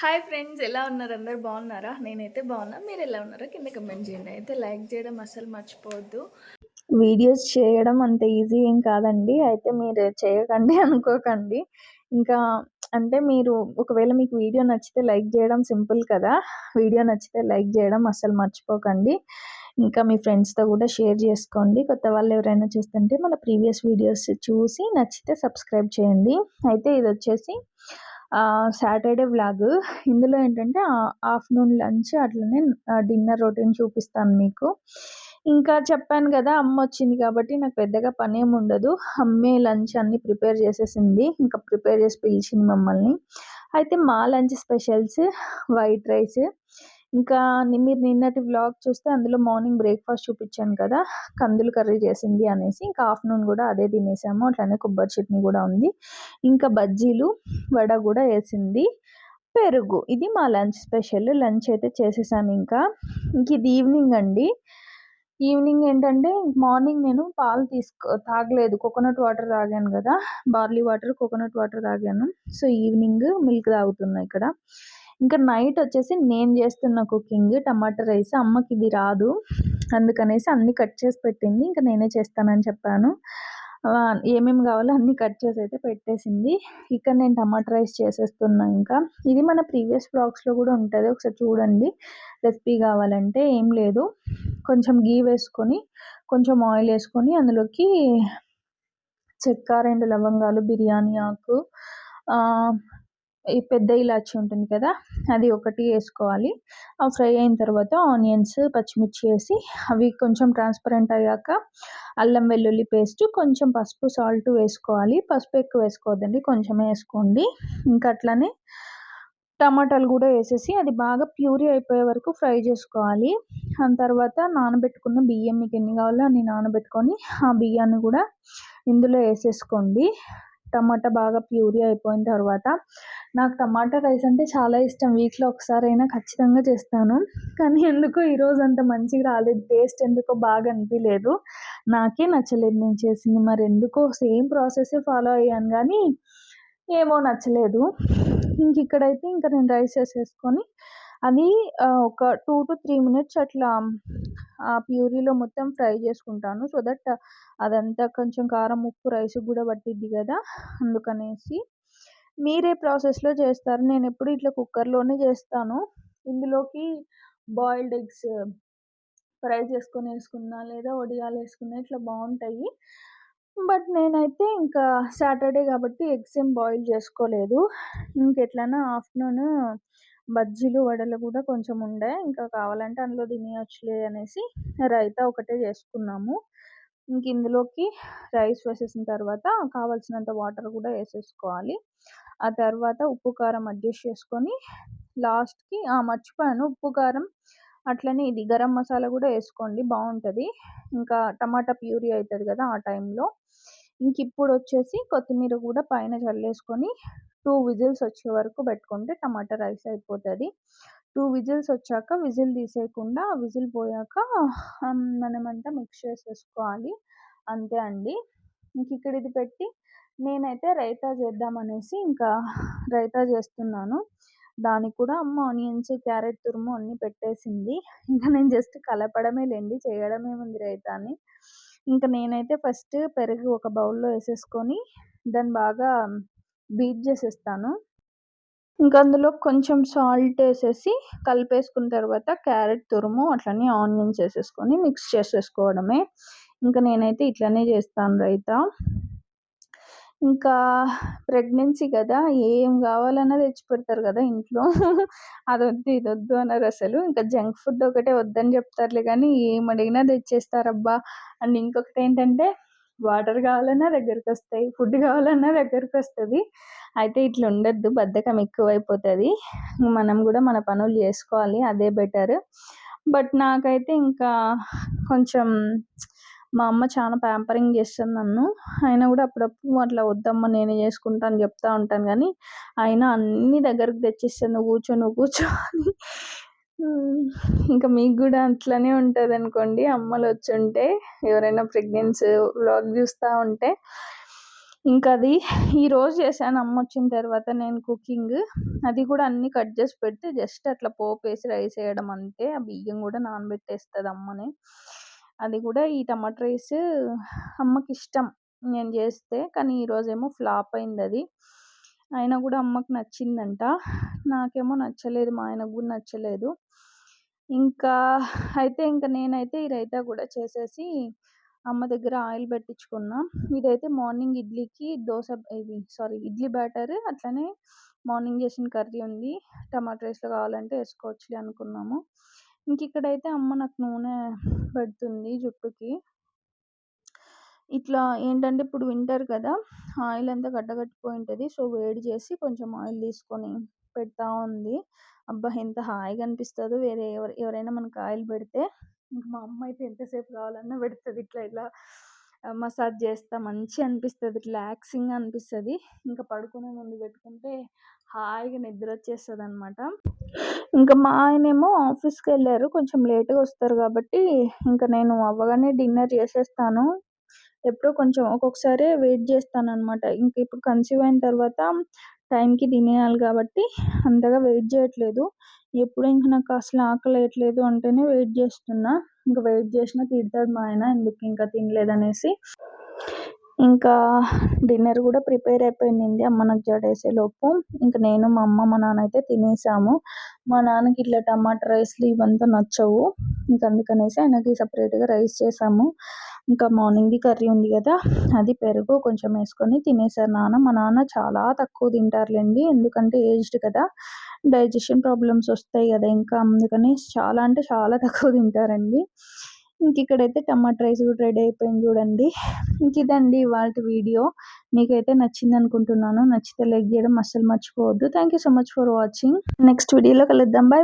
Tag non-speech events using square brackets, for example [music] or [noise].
Hi friends ఎలా ఉన్నారు? అందరు బాగున్నారా? నేనైతే బాగున్నా. మీరు ఎలా ఉన్నారో కింద కమెంట్ చేయండి. అయితే లైక్ చేయడం అసలు మర్చిపోవద్దు. వీడియోస్ చేయడం అంత ఈజీ ఏం కాదండి. అయితే మీరు చేయకండి [laughs] అనుకోకండి. ఇంకా అంటే మీరు ఒకవేళ మీకు వీడియో నచ్చితే లైక్ చేయడం సింపుల్ కదా. వీడియో నచ్చితే లైక్ చేయడం అస్సలు మర్చిపోకండి. ఇంకా మీ ఫ్రెండ్స్తో కూడా షేర్ చేసుకోండి. కొత్త వాళ్ళు ఎవరైనా చూస్తుంటే మన ప్రీవియస్ వీడియోస్ చూసి నచ్చితే సబ్స్క్రైబ్ చేయండి. అయితే ఇది వచ్చేసి సాటర్డే వ్లాగ్. ఇందులో ఏంటంటే ఆఫ్టర్నూన్ లంచ్ అట్లనే డిన్నర్ రొటీన్ చూపిస్తాను మీకు. ఇంకా చెప్పాను కదా అమ్మ వచ్చింది కాబట్టి నాకు పెద్దగా పని ఏమి ఉండదు. అమ్మే లంచ్ అన్ని ప్రిపేర్ చేసేసింది. ఇంకా ప్రిపేర్ చేసి పిలిచింది మమ్మల్ని. అయితే మా లంచ్ స్పెషల్స్ వైట్ రైస్ ఇంకా మీరు నిన్నటి వ్లాగ్ చూస్తే అందులో మార్నింగ్ బ్రేక్ఫాస్ట్ చూపించాను కదా కందులు కర్రీ చేసింది అనేసి ఇంకా ఆఫ్టర్నూన్ కూడా అదే తినేసాము. అట్లనే కొబ్బరి చట్నీ కూడా ఉంది. ఇంకా బజ్జీలు వడ కూడా వేసింది. పెరుగు ఇది మా లంచ్ స్పెషల్. లంచ్ అయితే చేసేసాను ఇంకా. ఇంక ఇది ఈవినింగ్ అండి. ఈవినింగ్ ఏంటంటే మార్నింగ్ నేను పాలు తీసుకో తాగలేదు. కోకోనట్ వాటర్ తాగాను కదా బార్లీ వాటర్ కోకోనట్ వాటర్ తాగాను. సో ఈవినింగ్ మిల్క్ తాగుతున్నా ఇక్కడ. ఇంకా నైట్ వచ్చేసి నేను చేస్తున్న కుకింగ్ టమాటా రైస్ అమ్మకి ఇది రాదు. అందుకనేసి అన్ని కట్ చేసి పెట్టింది. ఇంకా నేనే చేస్తానని చెప్పాను. ఏమేమి కావాలో అన్ని కట్ చేసి అయితే పెట్టేసింది. ఇక్కడ నేను టమాటా రైస్ చేసేస్తున్నా ఇంకా. ఇది మన ప్రీవియస్ బ్లాగ్స్లో కూడా ఉంటుంది. ఒకసారి చూడండి. రెసిపీ కావాలంటే ఏం లేదు. కొంచెం గీ వేసుకొని కొంచెం ఆయిల్ వేసుకొని అందులోకి చెక్క రెండు లవంగాలు బిర్యానీ ఆకు ఈ పెద్ద ఇలాచి ఉంటుంది కదా అది ఒకటి వేసుకోవాలి. ఆ ఫ్రై అయిన తర్వాత ఆనియన్స్ పచ్చిమిర్చి వేసి అవి కొంచెం ట్రాన్స్పరెంట్ అయ్యాక అల్లం వెల్లుల్లి పేస్ట్ కొంచెం పసుపు సాల్ట్ వేసుకోవాలి. పసుపు ఎక్కువ వేసుకోవద్దండి కొంచెం వేసుకోండి. ఇంకా అట్లనే టమాటాలు కూడా వేసేసి అది బాగా ప్యూరీ అయిపోయే వరకు ఫ్రై చేసుకోవాలి. దాని తర్వాత నానబెట్టుకున్న బియ్యం మీకు ఎన్ని కావాలో అన్ని నానబెట్టుకొని ఆ బియ్యాన్ని కూడా ఇందులో వేసేసుకోండి. టమాటా బాగా ప్యూరీ అయిపోయిన తర్వాత నాకు టమాటా రైస్ అంటే చాలా ఇష్టం. వీక్లో ఒకసారి అయినా ఖచ్చితంగా చేస్తాను. కానీ ఎందుకో ఈరోజు అంత మంచిగా రాలేదు. టేస్ట్ ఎందుకో బాగా అనిపించలేదు నాకే నచ్చలేదు నేను చేసింది. మరి ఎందుకో సేమ్ ప్రాసెస్ ఫాలో అయ్యాను కానీ ఏమో నచ్చలేదు. ఇంక ఇక్కడైతే ఇంకా నేను రైస్ వేసేసుకొని అది ఒక టూ టు త్రీ మినిట్స్ అట్లా ఆ ప్యూరీలో మొత్తం ఫ్రై చేసుకుంటాను. సో దట్ అదంతా కొంచెం కారం ఉప్పు రైస్ కూడా పట్టిద్ది కదా. అందుకనేసి మీరే ప్రాసెస్లో చేస్తారు. నేను ఎప్పుడు ఇట్లా కుక్కర్లోనే చేస్తాను. ఇందులోకి బాయిల్డ్ ఎగ్స్ ఫ్రై చేసుకొని వేసుకున్నా లేదా వడియాలు వేసుకున్నా ఇట్లా బాగుంటాయి బట్ నేనైతే ఇంకా సాటర్డే కాబట్టి ఎగ్స్ ఏం బాయిల్ చేసుకోలేదు. ఇంకెట్లైనా ఆఫ్టర్నూన్ బజ్జీలు వడలు కూడా కొంచెం ఉండే. ఇంకా కావాలంటే అందులో తినేయచ్చులే అనేసి రైతా ఒకటే చేసుకున్నాము. ఇంక ఇందులోకి రైస్ వేసేసిన తర్వాత కావాల్సినంత వాటర్ కూడా వేసేసుకోవాలి. ఆ తర్వాత ఉప్పు కారం అడ్జస్ట్ చేసుకొని లాస్ట్కి మర్చిపోయాను ఉప్పు కారం అట్లనే ఇది గరం మసాలా కూడా వేసుకోండి బాగుంటుంది. ఇంకా టమాటా ప్యూరీ అవుతుంది కదా ఆ టైంలో. ఇంక ఇప్పుడు వచ్చేసి కొత్తిమీర కూడా పైన చల్లేసుకొని టూ విజిల్స్ వచ్చే వరకు పెట్టుకుంటే టమాటా రైస్ అయిపోతుంది. టూ విజిల్స్ వచ్చాక విజిల్ తీసేయకుండా విజిల్ పోయాక మనమంతా మిక్స్ చేసేసుకోవాలి. అంతే అండి. ఇంక ఇక్కడ ఇది పెట్టి నేనైతే రైతా చేద్దామనేసి ఇంకా రైతా చేస్తున్నాను. దానికి కూడా అమ్మ ఆనియన్స్ క్యారెట్ తురుము అన్నీ పెట్టేసింది. ఇంకా నేను జస్ట్ కలపడమే లేండి చేయడమే ఉంది రైతాని. ఇంకా నేనైతే ఫస్ట్ పెరుగు ఒక బౌల్లో వేసేసుకొని దాన్ని బాగా బీట్ చేసేస్తాను. ఇంకా అందులో కొంచెం సాల్ట్ వేసేసి కలిపేసుకున్న తర్వాత క్యారెట్ తురుము అట్లనే ఆనియన్స్ వేసేసుకొని మిక్స్ చేసేసుకోవడమే. ఇంకా నేనైతే ఇట్లనే చేస్తాను రైతా. ఇంకా ప్రెగ్నెన్సీ కదా ఏం కావాలన్నా తెచ్చి పెడతారు కదా ఇంట్లో. అది వద్దు ఇది వద్దు అన్నారు అసలు. ఇంకా జంక్ ఫుడ్ ఒకటే వద్దని చెప్తారులే కానీ ఏం అడిగినా తెచ్చేస్తారబ్బా. అండ్ ఇంకొకటి ఏంటంటే వాటర్ కావాలన్నా దగ్గరికి వస్తాయి ఫుడ్ కావాలన్నా దగ్గరికి వస్తుంది అయితే ఇట్లా ఉండద్దు బద్ధకం ఎక్కువైపోతుంది. మనం కూడా మన పనులు చేసుకోవాలి అదే బెటర్. బట్ నాకైతే ఇంకా కొంచెం మా అమ్మ చాలా ప్యాంపరింగ్ చేస్తుంది నన్ను. అయినా కూడా అప్పుడప్పుడు అట్లా వద్దమ్మ నేనే చేసుకుంటాను చెప్తా ఉంటాను. కానీ అయినా అన్ని దగ్గరకు తెచ్చిస్తాను నువ్వు కూర్చో నువ్వు కూర్చో అని ఇంకా మీకు కూడా అట్లనే ఉంటుంది అనుకోండి. అమ్మలు వచ్చి ఉంటే ఎవరైనా ప్రెగ్నెన్సీ వ్లాగ్ చూస్తూ ఉంటే. ఇంకా అది ఈరోజు చేశాను. అమ్మ వచ్చిన తర్వాత నేను కుకింగ్. అది కూడా అన్నీ కట్ చేసి పెడితే జస్ట్ అట్లా పోపు వేసి రైస్ వేయడం అంతే. ఆ బియ్యం కూడా నానబెట్టేస్తుంది అమ్మని. అది కూడా ఈ టమాటా రైస్ అమ్మకి ఇష్టం నేను చేస్తే. కానీ ఈరోజేమో ఫ్లాప్ అయింది అది. అయినా కూడా అమ్మకు నచ్చిందంట. నాకేమో నచ్చలేదు మా ఆయనకు కూడా నచ్చలేదు. ఇంకా అయితే ఇంకా నేనైతే ఈ రైతా కూడా చేసేసి అమ్మ దగ్గర ఆయిల్ పెట్టించుకున్నా. ఇదైతే మార్నింగ్ ఇడ్లీకి దోశ ఇది సారీ ఇడ్లీ బ్యాటర్ అట్లనే మార్నింగ్ చేసిన కర్రీ ఉంది. టమాటా రైస్లో కావాలంటే వేసుకోవచ్చులే అనుకున్నాము. ఇంక ఇక్కడైతే అమ్మ నాకు నూనె పెడుతుంది జుట్టుకి. ఇట్లా ఏంటంటే ఇప్పుడు వింటర్ కదా ఆయిల్ అంతా గడ్డగట్టిపోయి ఉంటుంది. సో వేడి చేసి కొంచెం ఆయిల్ తీసుకొని పెడతా ఉంది. అబ్బా ఎంత హాయిగా అనిపిస్తుందో వేరే ఎవరు ఎవరైనా మనకు ఆయిల్ పెడితే ఇంకా మా అమ్మ అయితే ఎంతసేపు కావాలన్నా పెడుతుంది. ఇట్లా ఇట్లా మసాజ్ చేస్తా. మంచిగా అనిపిస్తుంది. రిలాక్సింగ్ అనిపిస్తుంది. ఇంకా పడుకునే ముందు పెట్టుకుంటే హాయిగా నిద్ర వచ్చేస్తుంది అనమాట ఇంకా మా ఆయనేమో ఆఫీస్కి వెళ్ళారు. కొంచెం లేట్గా వస్తారు కాబట్టి ఇంకా నేను అవ్వగానే డిన్నర్ చేసేస్తాను. ఎప్పుడో కొంచెం ఒక్కొక్కసారి వెయిట్ చేస్తాను అనమాట ఇంక ఇప్పుడు కన్సీవ్ అయిన తర్వాత టైంకి తినేయాలి కాబట్టి అంతగా వెయిట్ చేయట్లేదు. ఎప్పుడు ఇంక నాకు అసలు ఆకలి వేయట్లేదు అంటేనే వెయిట్ చేస్తున్నా. ఇంకా వెయిట్ చేసినా తిడతాడు మా ఆయన ఎందుకు ఇంకా తినలేదనేసి. ఇంకా డిన్నర్ కూడా ప్రిపేర్ అయిపోయింది. అమ్మ నాకు జడేసే లోపు. ఇంకా నేను మా అమ్మ మా నాన్న అయితే తినేసాము. మా నాన్నకి ఇట్లా టమాటా రైస్లు ఇవంతా నచ్చవు. ఇంకా అందుకనేసి ఆయనకి సపరేట్గా రైస్ చేసాము. ఇంకా మార్నింగ్ది కర్రీ ఉంది కదా అది పెరుగు కొంచెం వేసుకొని తినేసారు నాన్న. మా నాన్న చాలా తక్కువ తింటారులేండి ఎందుకంటే ఏజ్డ్ కదా. డైజెషన్ ప్రాబ్లమ్స్ వస్తాయి కదా ఇంకా అందుకని చాలా అంటే చాలా తక్కువ తింటారండి. ఇంక ఇక్కడైతే టమాటా రైస్ కూడా రెడీ అయిపోయింది చూడండి. ఇంక ఇదండి ఇవాళ వీడియో. మీకైతే నచ్చింది అనుకుంటున్నాను. నచ్చితే లైక్ చేయడం అస్సలు మర్చిపోవద్దు. Thank you so much for watching next వీడియోలో కలుద్దాం. బాయ్